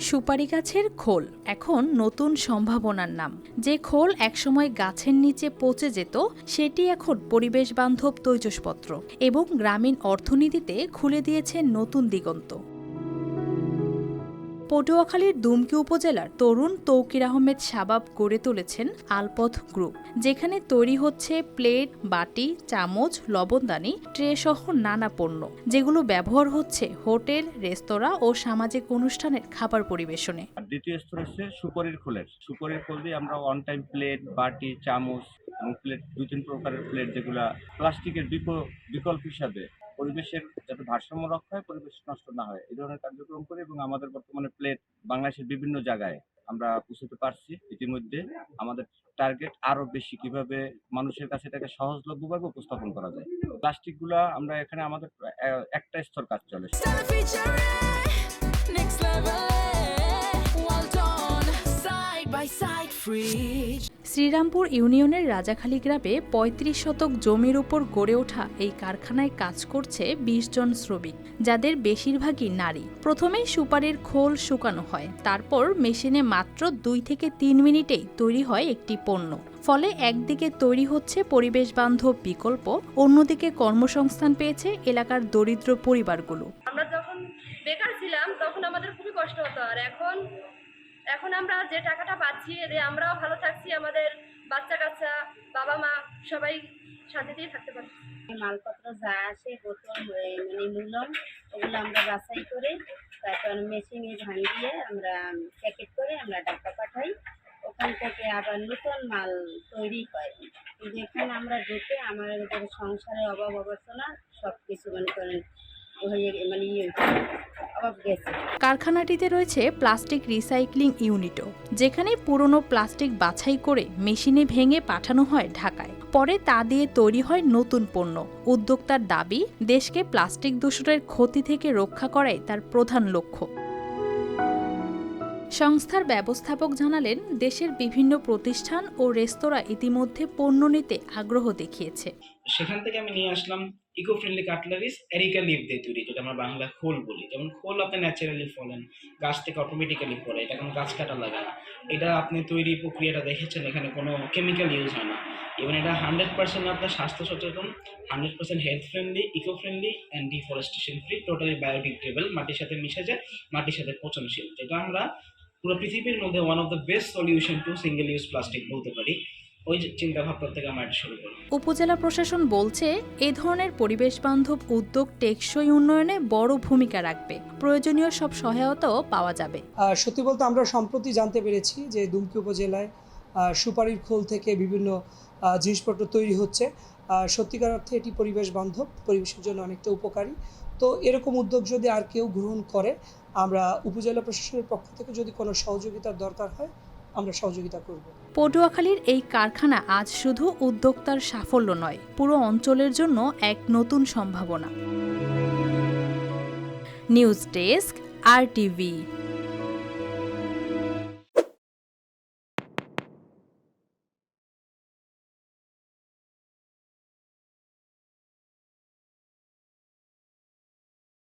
সুপারি গাছের খোল, এখন নতুন সম্ভাবনার নাম। যে খোল একসময় গাছের নিচে পচে যেত, সেটি এখন পরিবেশ বান্ধব তৈজসপত্র এবং গ্রামীণ অর্থনীতিতে খুলে দিয়েছে নতুন দিগন্ত। পটুয়াখালীর দুমকি উপজেলার তরুণ তৌকির আহমেদ শাবাব গড়ে তুলেছেন আলপথ গ্রুপ, যেখানে তৈরি হচ্ছে প্লেট, বাটি, চামচ, লবণদানি ট্রে সহ নানা পণ্য, যেগুলো ব্যবহার হচ্ছে হোটেল, রেস্তোরাঁ ও সামাজিক অনুষ্ঠানের খাবার পরিবেশনে। দ্বিতীয় স্তর হচ্ছে সুপরির খোলের। সুপরির খোল দিয়ে আমরা অন টাইম প্লেট বাটি, চামচ প্লেট দুই তিন প্রকারের প্লেট যেগুলা প্লাস্টিকের বিকল্প হিসাবে পরিবেশের যাতে ভারসাম্য রক্ষা হয়, পরিবেশ নষ্ট না হয়, এই ধরনের কার্যক্রম করে এবং আমাদের বর্তমানে প্লেট বাংলাদেশের বিভিন্ন জায়গায় আমরা পৌঁছতে পারছি। ইতিমধ্যে আমাদের টার্গেট আরও বেশি কীভাবে মানুষের কাছে এটাকে সহজলভ্যভাবে উপস্থাপন করা যায়। প্লাস্টিকগুলা আমরা এখানে আমাদের একটা স্তর কাজ চলে। Next. শ্রীরামপুর ইউনিয়নের রাজাখালী গ্রামে ৩৫ শতক জমির উপর গড়ে ওঠা এই কারখানায় কাজ করছে ২০ জন শ্রমিক, যাদের বেশিরভাগই নারী। প্রথমেই সুপারির খোল শুকানো হয়, তারপর মেশিনে মাত্র দুই থেকে তিন মিনিটেই তৈরি হয় একটি পণ্য। ফলে একদিকে তৈরি হচ্ছে পরিবেশ বান্ধব বিকল্প, অন্যদিকে কর্মসংস্থান পেয়েছে এলাকার দরিদ্র পরিবারগুলো। আমরা যখন বেকার ছিলাম, তখন আমাদের খুবই কষ্ট হতো। আর এখন এখন আমরা যে টাকাটা পাচ্ছি এতে আমরাও ভালো থাকছি, আমাদের বাচ্চা কাচ্চা, বাবা মা সবাই শান্তিতেই থাকতে পারছি মালপত্র যা আসে বোতল মানে মূলম ওগুলো আমরা বাছাই করে, তারপর মেশিনে ভাঙিয়ে আমরা প্যাকেট করে আমরা ঢাকা পাঠাই। ওখান থেকে আবার নতুন মাল তৈরি হয়। কিন্তু এখানে আমরা ঢুকে আমাদের সংসারে অভাব অবস্থা সব কিছু মনে করেন হয়ে মানে ইয়ে কারখানাটিতে রয়েছে প্লাস্টিক রিসাইক্লিং ইউনিটও, যেখানে পুরনো প্লাস্টিক বাছাই করে মেশিনে ভেঙে পাঠানো হয় ঢাকায়। পরে তা দিয়ে তৈরি হয় নতুন পণ্য। উদ্যোক্তার দাবি, দেশকে প্লাস্টিক দূষণের ক্ষতি থেকে রক্ষা করাই তার প্রধান লক্ষ্য। সংস্থার ব্যবস্থাপক জানালেন, দেশের বিভিন্ন প্রতিষ্ঠান ও রেস্তোরাঁ ইতিমধ্যে পণ্য নিতে আগ্রহ দেখিয়েছে। সেখান থেকে আমি নিয়ে আসলাম eco friendly cutleries areca leaf দিয়ে তৈরি, যেটা আমরা বাংলা খোল বলি। যেমন খোল আপনি ন্যাচারালি ফলেন, গাছ থেকে অটোমেটিক্যালি পড়ে এটা কোনো গাছ কাটা লাগে না। এটা আপনি তৈরি প্রক্রিয়াটা দেখেছেন, এখানে কোনো কেমিক্যাল ইউজ হয় না। এবং এটা হান্ড্রেড পার্সেন্ট আপনার স্বাস্থ্য সচেতন hundred percent health friendly eco friendly and deforestation free totally biodegradable মাটির সাথে মিশে যায়, মাটির সাথে পচনশীল। যেটা আমরা পুরো পৃথিবীর মধ্যে one of the best solution to single use plastic বলতে পারি। ওই যে চিন্তা ভাবনা থেকে আমরা শুরু করি। উপজেলা প্রশাসন বলছে এ ধরনের পরিবেশ বান্ধব উদ্যোগ টেকসই উন্নয়নে বড় ভূমিকা রাখবে। প্রয়োজনীয় সব সহায়তাও পাওয়া যাবে। সত্যি বলতে আমরা সম্প্রতি জানতে পেরেছি যে দুমকি উপজেলায় আহ, সুপারির খোল থেকে বিভিন্ন জিনিসপত্র তৈরি হচ্ছে। সত্যিকার অর্থে এটি পরিবেশ বান্ধব পরিবেশের জন্য অনেকটা উপকারী। তো এরকম উদ্যোগ যদি আর কেউ গ্রহণ করে আমরা উপজেলা প্রশাসনের পক্ষ থেকে যদি কোনো সহযোগিতার দরকার হয়, আমরা সহযোগিতা করব। পটুয়াখালীর এই কারখানা আজ শুধু উদ্যোক্তার সাফল্য নয়, পুরো অঞ্চলের জন্য এক নতুন সম্ভাবনা। নিউজ ডেস্ক, আর টিভি